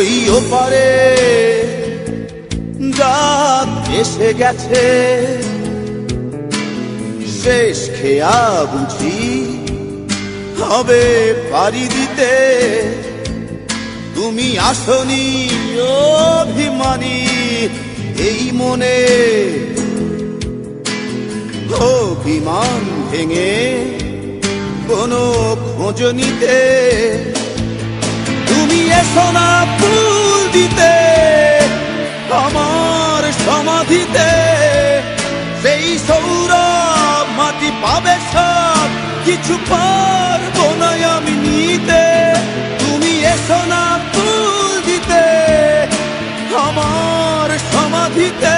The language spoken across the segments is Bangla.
ওই ওপারে রাত এসে গেছে। শেষ খেয়া বুঝি হবে পারি দিতে। তুমি আসনি অভিমানী, এই মনে অভিমান ভেঙে কোনো খোঁজ নিতে। তুমি এসো না ফুল দিতে আমার সমাধিতে। সেই সৌরভ মাটি পাবে সব, কিছু পারব না আমি নিতে। তুমি এসো না ফুল দিতে আমার সমাধিতে।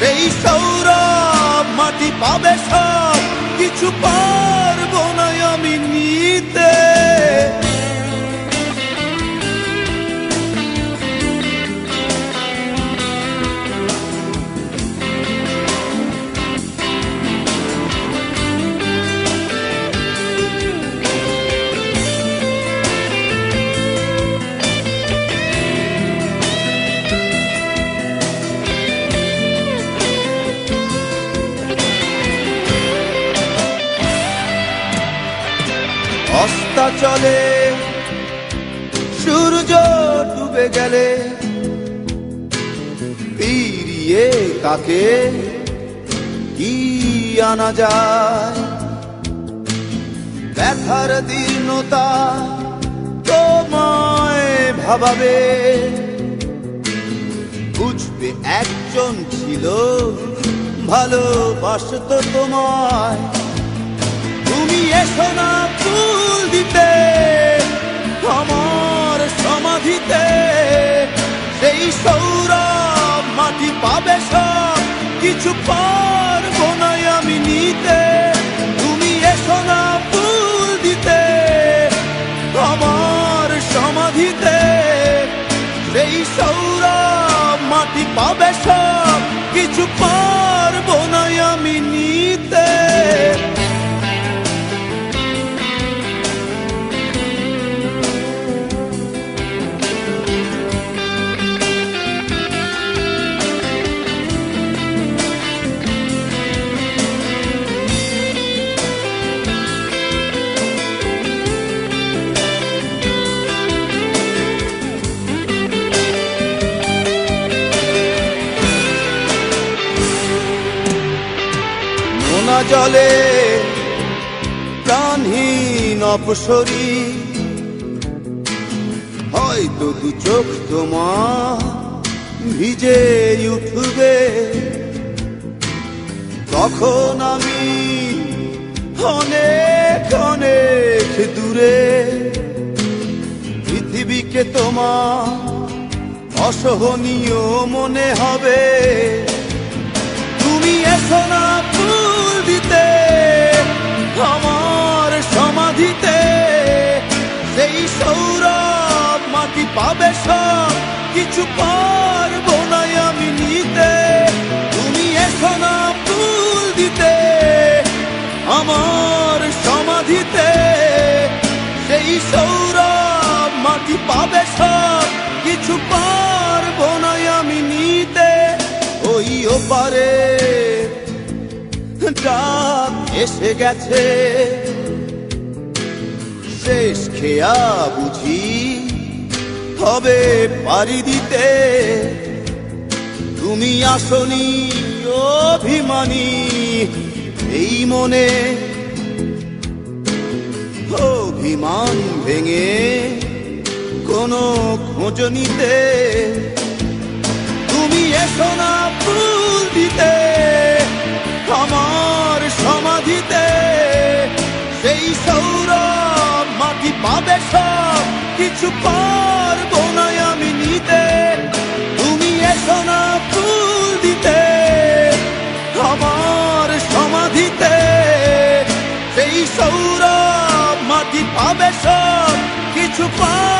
সেই সৌরভ মাটি পাবে সব, কিছু পারব না আমি নিতে। চলে। সূর্য ডুবে গেলে ফিরিয়ে তাকে কি আনা যায়? ব্যথার দীর্ণতা তোমায় ভাবাবে। বুঝবে একজন ছিল, ভালোবাসত তোমায়। তুমি এসো দিতে সমাধিতে। সেই মাটি পাবে সব, কিছু পারব না আমি নিতে। তুমি এসো না ফুল দিতে, আমার সমাধিতে। সেই সৌরভ মাটি পাবে সব, কিছু পারব না আমি নোনা জলে প্রাণহীন অপসরী। হয়তো দু চোখ তোমার ভিজে উঠবে। তখন আমি অনেক অনেক দূরে পৃথিবীকে তোমার অসহনীয় মনে হবে। মাটি পাবে সব? কিছু পারব না আমি নিতে। তুমি এসো না ফুল দিতে, আমার সমাধিতে। সেই সৌরভ মাটি পাবে সব। কিছু পারব না আমি নিতে। ওই ওপারে ডাক এসে গেছে। শেষ খেয়া বুঝি হবে পারি দিতে। তুমি আসনি অভিমানী, এই মনে অভিমান ভেঙে কোনো খোঁজ নিতে। তুমি এসো না ফুল দিতে, আমার সমাধিতে। সেই সৌরভ মাটি পাবে সব কিছু পারব সৌরভ মাটি পাবে সব কিছু পা